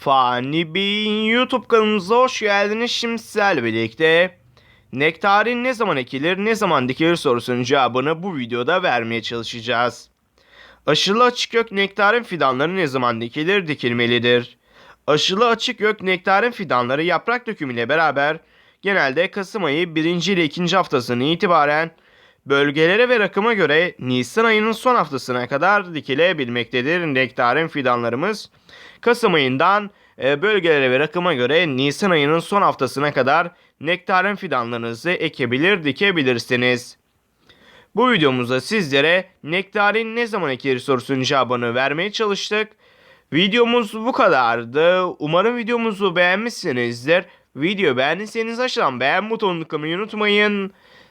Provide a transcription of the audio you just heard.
Fani Bey'in YouTube kanalımıza hoş geldiniz. Şimdi sizlerle birlikte nektarin ne zaman ekilir, ne zaman dikilir sorusunun cevabını bu videoda vermeye çalışacağız. Aşılı açık kök nektarin fidanları ne zaman dikilir, dikilmelidir? Aşılı açık kök nektarin fidanları yaprak dökümüyle beraber genelde Kasım ayı 1. ile 2. haftasını itibaren bölgelere ve rakıma göre Nisan ayının son haftasına kadar dikilebilmektedir nektarin fidanlarımız. Kasım ayından e, bölgelere ve rakıma göre Nisan ayının son haftasına kadar nektarin fidanlarınızı ekebilir, dikebilirsiniz. Bu videomuzda sizlere nektarin ne zaman ekilir sorusunun cevabını vermeye çalıştık. Videomuz bu kadardı. Umarım videomuzu beğenmişsinizdir. Video beğendiyseniz aşağıdan beğen butonunu tıklamayı unutmayın.